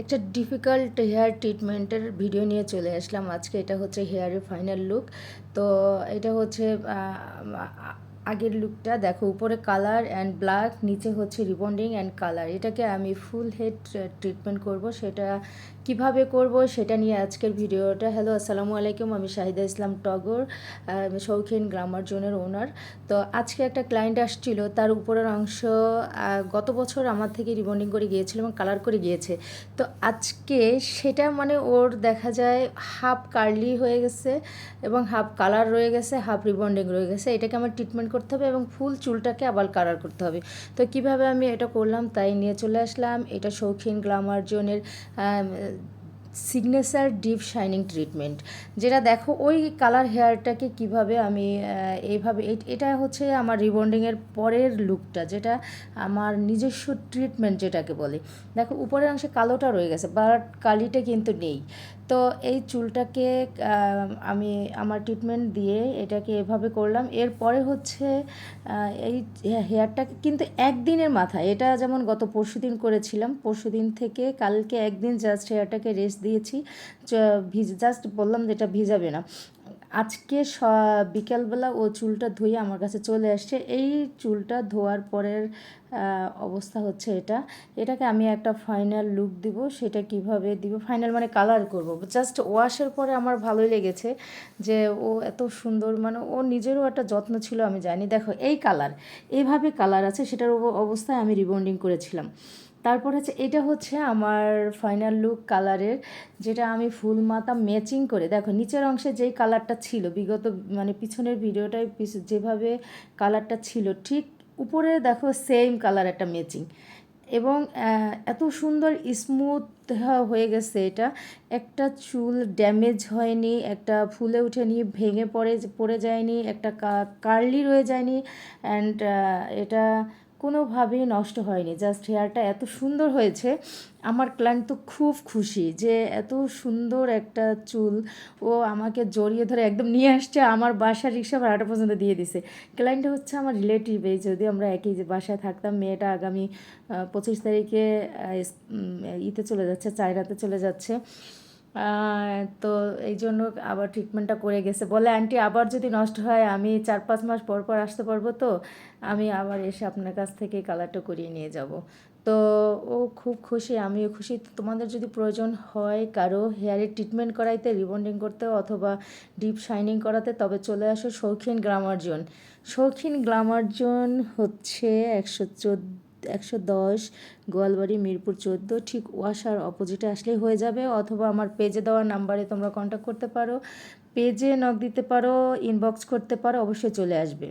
একটা difficult hair ট্রিটমেন্টের video নিয়ে চলে আসলাম। আজকে এটা হচ্ছে হেয়ারের ফাইনাল লুক তো এটা হচ্ছে আগের লুকটা দেখো, উপরে কালার অ্যান্ড ব্ল্যাক নিচে হচ্ছে রিবন্ডিং অ্যান্ড কালার এটাকে আমি ফুল হেড ট্রিটমেন্ট করব। সেটা কীভাবে করব সেটা নিয়ে আজকের ভিডিওটা। হ্যালো আসসালামু আলাইকুম, আমি শাহিদা ইসলাম টগর শৌখিন গ্রামার জোনের ওনার তো আজকে একটা ক্লায়েন্ট আসছিল, তার উপরের অংশ গত বছর আমার থেকে রিবন্ডিং করে গিয়েছিল এবং কালার করে গিয়েছে। তো আজকে সেটা মানে ওর দেখা যায় হাফ কার্লি হয়ে গেছে এবং হাফ কালার রয়ে গেছে হাফ রিবন্ডিং রয়ে গেছে। এটাকে আমার ট্রিটমেন্ট করতে হবে এবং ফুল চুলটাকে আবার কালার করতে হবে। তো কীভাবে আমি এটা করলাম তাই নিয়ে চলে আসলাম। এটা শৌখিন গ্লামার জোনের সিগনেচার ডিপ শাইনিং ট্রিটমেন্ট, যেটা দেখো ওই কালার হেয়ারটাকে কীভাবে আমি এইভাবে এটা হচ্ছে আমার রিবন্ডিংয়ের পরের লুকটা, যেটা আমার নিজস্ব ট্রিটমেন্ট যেটাকে বলে। দেখো, উপরের অংশে কালোটা রয়ে গেছে, বাট কালিটা কিন্তু নেই। তো এই চুলটাকে আমি আমার ট্রিটমেন্ট দিয়ে এটাকে এভাবে করলাম। এরপরে হচ্ছে এই হেয়ারটাকে কিন্তু একদিনের মাথায়, এটা যেমন গত পরশু দিন করেছিলাম পরশু দিন থেকে কালকে একদিন জাস্ট হেয়ারটাকে রেস্ট দিয়েছি। ভিজ জাস্ট বললাম যে এটা ভিজাবে না। আজকে স, বিকালবেলা ও চুলটা ধুয়ে আমার কাছে চলে আসছে। এই চুলটা ধোয়ার পরের অবস্থা হচ্ছে এটা। এটাকে আমি একটা ফাইনাল লুক দিব, সেটা কীভাবে দিব? ফাইনাল মানে কালার করব। জাস্ট ওয়াশের পরে আমার ভালোই লেগেছে যে ও এত সুন্দর মানে ও নিজেরও একটা যত্ন ছিল, আমি জানি। দেখো, এই কালার এইভাবে কালার আছে, সেটার অব- অবস্থায় আমি রিবন্ডিং করেছিলাম। তারপর হচ্ছে এটা হচ্ছে আমার ফাইনাল লুক কালারের যেটা আমি ফুল মাথা ম্যাচিং করে, দেখো নিচের অংশে যেই কালারটা ছিল, বিগত মানে পিছনের ভিডিওটায় যেভাবে কালারটা ছিল, ঠিক উপরে দেখো সেম কালার একটা ম্যাচিং এবং এত সুন্দর স্মুথ হয়ে গেছে এটা। একটা চুল ড্যামেজ হয়নি, একটা ফুলে উঠেনি, ভেঙে পড়ে পড়ে যায়নি, একটা কার্লি রয়ে যায়নি অ্যান্ড এটা কোনোভাবেই নষ্ট হয়নি। জাস্ট হেয়ারটা এত সুন্দর হয়েছে। আমার ক্লায়েন্ট তো খুব খুশি যে এত সুন্দর একটা চুল ও আমাকে জড়িয়ে ধরে একদম নিয়ে আসছে, আমার বাসার রিক্সা ভাড়াটা পর্যন্ত দিয়ে দিছে। ক্লায়েন্ট হচ্ছে আমার রিলেটিভ এই, যদি আমরা একই বাসায় থাকতাম, মেয়েটা আগামী পঁচিশ তারিখে ইতে চলে যাচ্ছে চায়নাতে চলে যাচ্ছে। তো এই জন্য আবার ট্রিটমেন্টটা করে গেছে। বলে, আন্টি, আবার যদি নষ্ট হয়, আমি চার পাঁচ মাস পর পর আসতে পারব তো? আমি আবার এসে আপনার কাছ থেকে কালারটা করিয়ে নিয়ে যাব। তো ও খুব খুশি, আমিও খুশি। তোমাদের যদি প্রয়োজন হয় কারও হেয়ারের ট্রিটমেন্ট করাইতে, রিবন্ডিং করতে অথবা ডিপ শাইনিং করাতে, তবে চলে আসো শৌখিন গ্লামার জোন শৌখিন গ্লামার জোন হচ্ছে একশো চোদ্দ একশো দশ, গোয়ালবাড়ি, মিরপুর চোদ্দ, ঠিক ওয়াশার অপোজিটে আসলেই হয়ে যাবে। অথবা আমার পেজে দেওয়া নাম্বারে তোমরা কন্ট্যাক্ট করতে পারো। পেজে নক দিতে পারো ইনবক্স করতে পারো, অবশ্যই চলে আসবে।